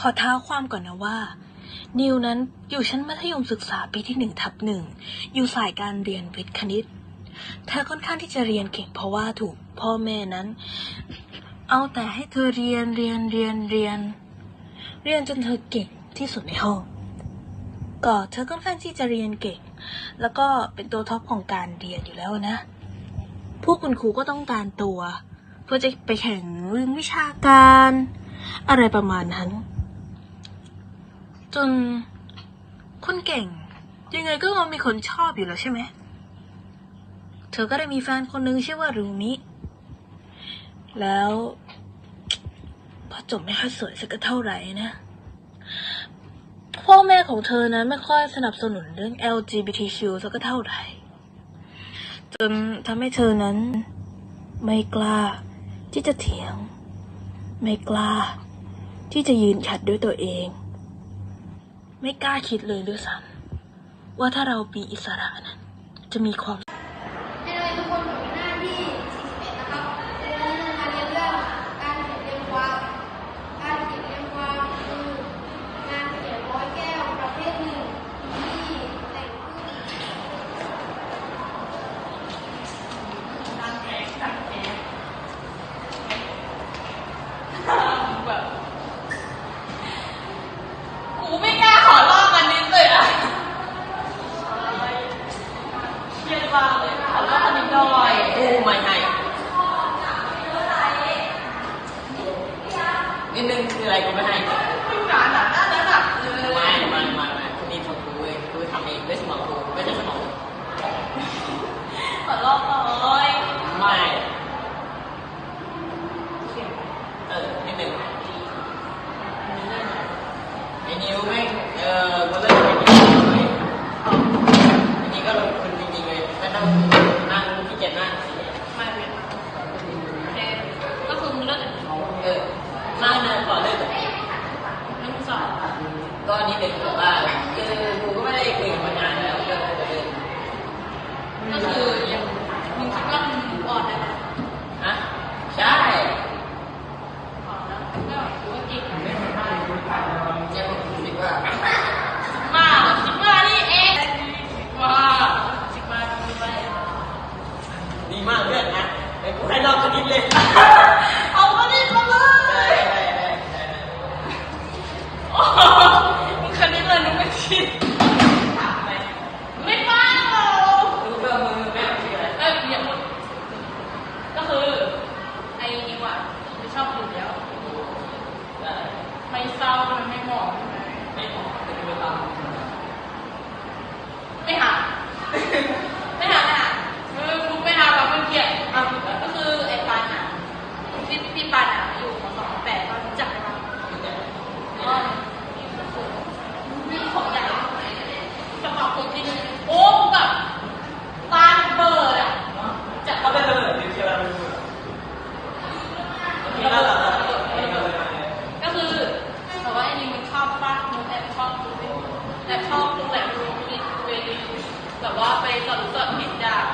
ขอเท้าความก่อนนะว่า นิวนั้นอยู่ชั้นมัธยมศึกษาปีที่หนึ่งทับหนึ่งอยู่สายการเรียนวิทย์คณิต เธอค่อนข้างที่จะเรียนเก่งเพราะว่าถูกพ่อแม่นั้น เอาแต่ให้เธอเรียนเรียนเรียนเรียน เรียนจนเธอเก่งที่สุดในห้องก็เธอค่อนข้างที่จะเรียนเก่ง แล้วก็เป็นตัวท็อปของการเรียนอยู่แล้วนะพวกคุณครูก็ต้องการตัว เพื่อจะไปแข่งเรื่องวิชาการ อะไรประมาณนั้น จนคนเก่ง ยังไงก็มีคนชอบอยู่แล้วใช่ไหม เธอก็ได้มีแฟนคนหนึ่งชื่อว่ารูมิ แล้วพอจบไม่ค่อยสวยสักเท่าไหร่นะ พ่อแม่ของเธอนั้นไม่ค่อยสนับสนุนเรื่อง LGBTQ สักเท่าไหร่จนทำให้เธอนั้น ไม่กล้าที่จะเถียง ไม่กล้าที่จะยืนหยัดด้วยตัวเอง ไม่กล้าคิดเลยด้วยซ้ำว่าถ้าเรามีอิสระนั้นจะมีความ ให้เลยทุกคนอยู่หน้าที่ 41 นะครับเรื่องการเรียนเรื่องการเขียนเรียงความ การเขียนเรียงความคืองานเขียนร้อยแก้วประเภทหนึ่งที่แต่งขึ้น กูไม่กล้าขอลอกอันนี้เลยอะเครียดมากเลยขอลอกอันนี้หน่อยกูไม่ให้นิดนึงคืออะไรกูไม่ให้ไม่หนาหนาหน้าหนาหนักเลยไม่ไม่ไม่ไม่คนนี้ทำกูเว้ยกูทำเองด้วยสมองกูไม่ใช่สมองขอลอกหน่อยไม่ เออนิดนึง ไอ้นิวแม่งเออก็เลิกไปนิวเลยอันนี้ก็ลงทุนจริงๆเลยไม่ต้องนั่งที่เกียจนั่งไม่ไม่ก็คือมึงเลิกกับเขาเออนั่งเดินก่อนเลิกกับนั่งสอบก็อันนี้เด็กบอกว่าคือกูก็ไม่ได้คุยกับมันนานแล้วก็เลยก็คือยังมึงคิดว่ามึงอ่อนได้ไหมฮะใช่อ่อนแล้วก็กูก็เก่งไม่ได้ยังคิดว่า มาสิมานี่เองมาสิมาสิมาดีมากเพื่อนนะเดี๋ยวกูให้รอบคณิตเลย เอาคณิตมาเลยได้ได้ได้ได้โอ้โหมึงคณิตเลยมึงไม่คิดไม่ฟังหรอกรู้เรื่องมึงไม่คิดอะไรเอ้ยอย่าพูดก็คือไอ้นิวอะไม่ชอบอยู่แล้วไม่เศร้ามันไม่เหมาะใช่ไหมไม่เหมาะไม่เหมาะ ไม่หา ไม่หาไม่หาคือกูไม่หาแบบมันเกลียดอะก็คือไอ้ปันอะพี่พี่ปันอะอยู่มสองแปดรู้จักไหมคะอ๋อนี่ของใหญ่สมัครคนที่นี่โอ้กูแบบตาเบิดอะจะเขาไปเลยเดี๋ยวเชียร์เราก็คือแต่ว่าไอ้นี่มันชอบป้ามันแอบชอบดูแอบชอบดูแบบดูวิดีเวดี แบบว่าไปสอนสอนผิดจาก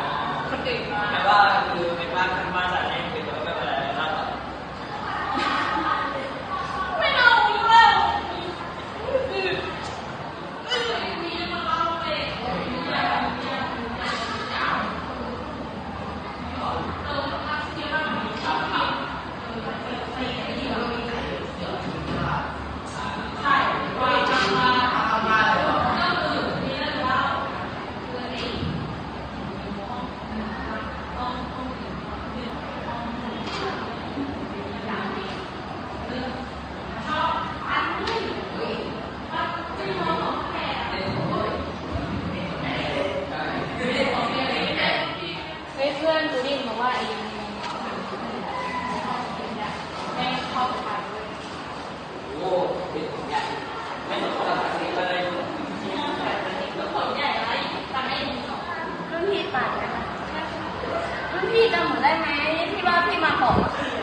คนอื่นมา แบบว่าขึ้นมาจากนี้คือไม่เป็นไรแล้ว ไม่เอาแล้วมีมาเอาไปเฮ้ยเพื่อนกูได้ยินมาว่าไอ้แม่งชอบไปเว้ย โอ้เป็นใหญ่ไม่ต้องตัดสินเลย ก็ผลใหญ่ไรทำให้มีสอง รุ่นพี่ปัดนะคะรุ่นพี่จำหนูได้ไหมที่ว่าพี่มาขอมาคืน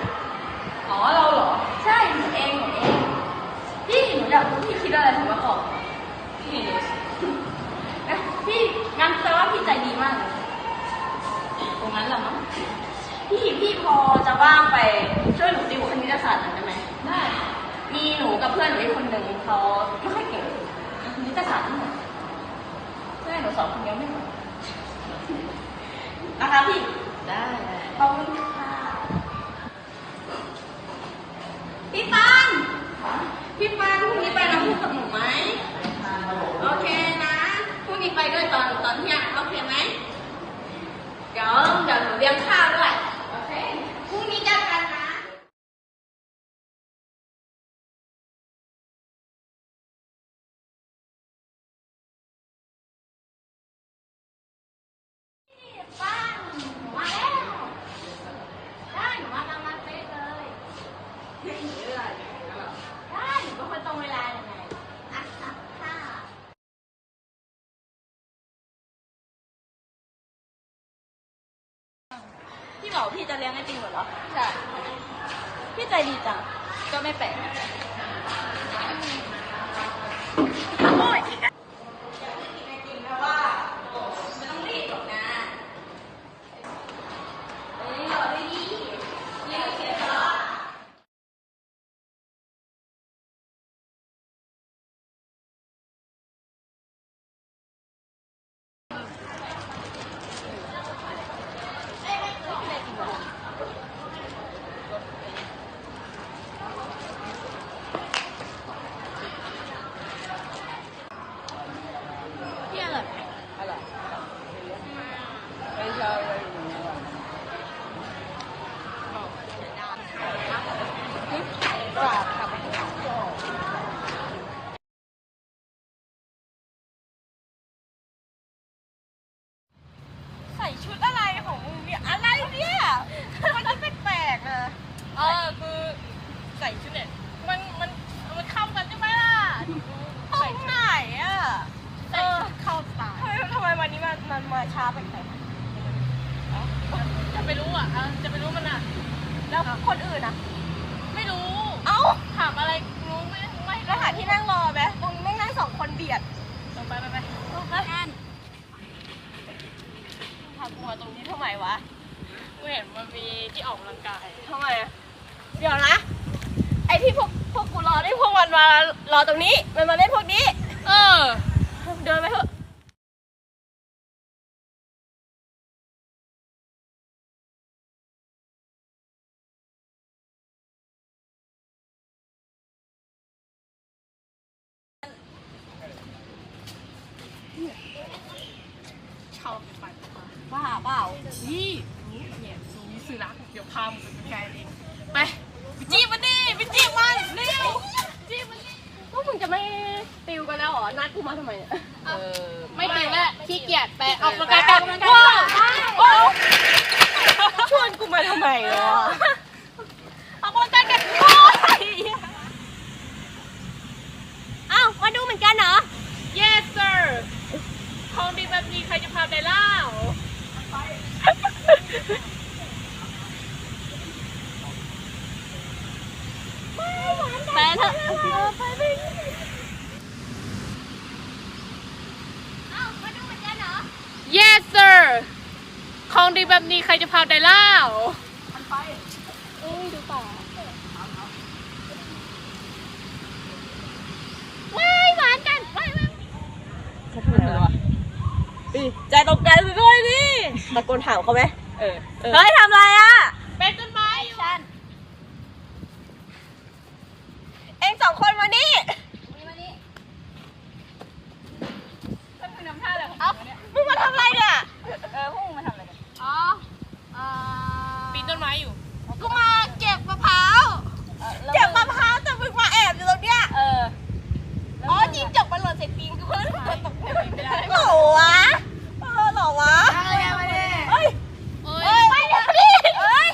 อ๋อเราเหรอ ใช่หนูเองหนูเอง พี่หนูอยากรู้พี่คิดอะไรถึงมาขอพี่นะพี่งั้นแปลว่าพี่ใจดีมากเลยตรงนั้นแหละมั้งพี่พี่พอจะว่างไปช่วยหนูติวคณิตศาสตร์หน่อยได้ไหมได้มีหนูกับเพื่อนหนูอีกคนหนึ่งเขาไม่ค่อยเก่งนิตศาสตร์นี่หมดเพื่อนหนูสองคนยังไม่หมดนะคะพี่ได้ขอบคุณค่ะ พี่ปันพี่ปันพรุ่งนี้ไปน้ำพุกับหนูไหม โอเคนะพรุ่งนี้ไปด้วยตอนตอนเที่ยงโอเคไหม เดี๋ยวเดี๋ยวหนูเลี้ยงข้าวด้วย โอเค พรุ่งนี้เจอกันนะ บ้านหนูมาแล้ว ได้หนูมาตามนัดเป๊ะเลย ได้หนูเป็นคนตรงเวลายังไงอะอะค่ะ พี่บอกพี่จะเลี้ยงไอติมเหรอ ใช่ พี่ใจดีจังก็ไม่แปลกโอ้ยอีกอะกินไอติมแล้วว่าไม่ต้องรีบหรอกนะเฮ้ยรอด้วยดิเรียกเสียทะเลาะ พี่อร่อยไหมอร่อยไม่ชอบเลยกราบกลับไปที่ก่อน ใส่ชุดอะไรของมึงเนี่ยอะไรเนี่ยมันก็แปลกๆนะเออคือใส่ชุดเนี่ยมันมันมันเข้ากันใช่ไหมล่ะตรงไหนอะใส่ชุดเข้าสไตล์ทำไมวันนี้ มันมันมาช้าไปไหนจะไปรู้อะจะไปรู้มันอะ แล้วคนอื่นอะ ไม่รู้ เอ้าถามอะไรรู้ไหมไม่แล้วหาที่นั่งรอไหมตรงไม่นั่งสองคนเบียดไปไปไปไปนั่นทำหัวตรงนี้ทำไมวะกูเห็นมันมีที่ออกกำลังกายทำไมอะเดี๋ยวนะ ไอที่พวกพวกกูรอได้พวกมันมารอตรงนี้ มันมาเล่นพวกนี้ เออ เดินไปเถอะ บ้าเปล่านี่เนี่ยตรงนี้ซื้อรักเดี๋ยวพามึงไปแกเองไปไปจีบมันดิไปจีบมันเร็วจีบมันดิพวกมึงจะไม่ติวกันแล้วเหรอนัดกูมาทำไมเนี่ยเออไม่ติวแล้วขี้เกียจไปออกกำลังกายกันว้าวว้าวชวนกูมาทำไมวะออกกำลังกายกันโอ้ยเอ้ามาดูเหมือนกันเหรอ yes sir ของดีแบบนี้ใครจะพาไปเล่า ไปเถอะไปไป เอ้ามาดูเหมือนกันเหรอ yes sir บนี้ใครจะพาได้เล่าว้ายหวานกันว้ายว้ายใจตกใจไปด้วยดิตะโกนถามเขาไหมเออเฮ้ยทำไรอะ เป็นต้นไม้อยู่เองสองคนมานี่ นี่มานี่ เอ้ามึงมาทำอะไรเนี่ย เออพวกมึงมาทำอะไรกัน อ๋อเอ่อ ปีนต้นไม้อยู่ กูมาเก็บมะพร้าว เก็บมะพร้าวแต่มึงมาแอบอยู่ตรงเนี้ย เอออ๋อยิงจบมันหล่นใส่ปีนกูก็เลยตกไม่ได้หรอวะเออหรอวะอะไรกันมาเนี่ยเฮ้ยเฮ้ยไปเดี๋ยวดิเฮ้ย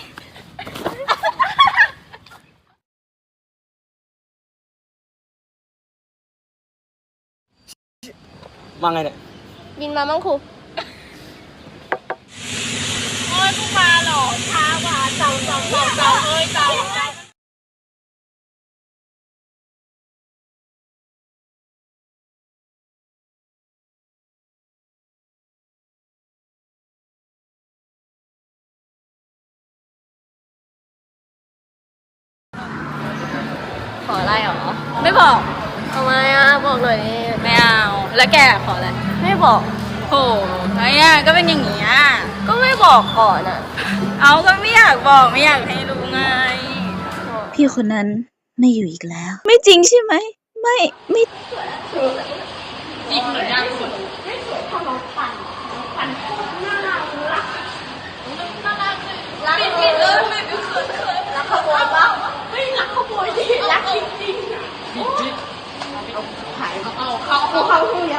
ว่าไงเนี่ยบินมามั้งครู โอ้ยพวกมาหรอช้าว่ะเจ้าเจ้าเจ้าเจ้าเอ้ยเจ้าเจ้าขออะไรหรอไม่บอก ทำไมอะ บอกหน่อยดิไม่เอา แล้วแกขออะไร ไม่บอก โหไอ้อะก็เป็นอย่างนี้อะก็ไม่บอกก่อนอะ เอาก็ไม่อยากบอกไม่อยากให้รู้ไง พี่คนนั้นไม่อยู่อีกแล้ว ไม่จริงใช่ไหม ไม่ไม่จริงหรือย่างสุดรักจริงเออไม่เป็นคืนคืนรักขโมยบ้างเฮ้ยรักขโมยดิรักจริงจริงเอาเขาเอาเขาคู่นี้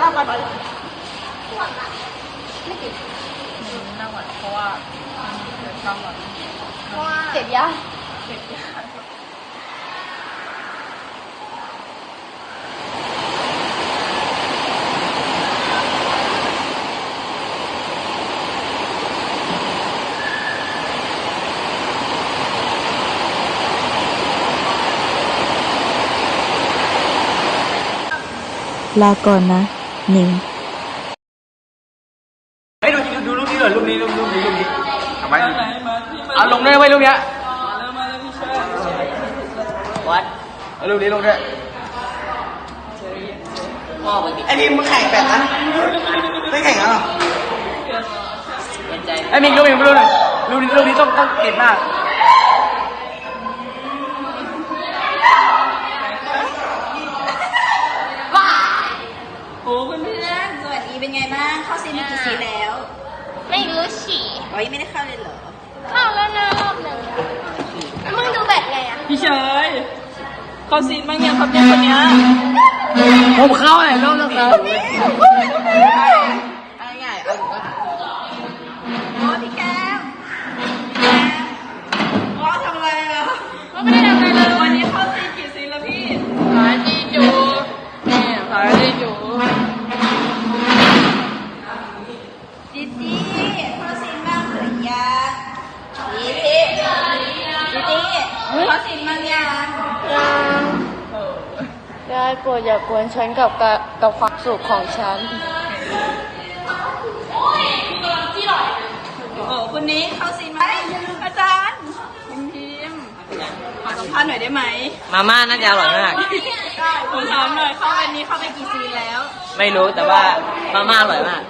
แล้วกันนั่งก่อนเพราะว่าเดี๋ยวช่างก่อนเจ็บยาลาก่อนนะนิว เฮ้ยดูดูรูปนี้หน่อยรูปนี้รูปรูปนี้รูปนี้ทำไม เอาลงได้ไหมรูปเนี้ยวัดเอารูปนี้ลงด้วยพ่อปกติไอพิมมึงแข่งแบบนั้นไม่แข่งแล้วหรอเป็นใจไอ้มิกรูปนี้รูปนี้รูปนี้รูปนี้ต้องต้องเก็บมากโอ้เพื่อนๆสวัสดีเป็นไงบ้างเข้าซีนมีกี่ซีนแล้ว ไม่รู้ฉี่โอ้ยไม่ได้เข้าเลยเหรอ เข้าแล้วนะรอบหนึ่งมึงดูแบบไงอะพี่เฉยเขาซีนบ้างยังครับเนี่ยคนเนี้ยผมเข้าไหนรอบแล้วครับ ปรดอย่ากวนฉันกับกับความสุขของฉันโอ้คนนี้เข้าซีนมาอาจารย์พิมพิมขอสัมภาษณ์หน่อยได้ไหมมาม่าน่าจะอร่อยมากผมถามหน่อยเข้าวันนี้เข้าไปกี่ซีนแล้ว ไม่รู้แต่ว่ามาม่าอร่อยมาก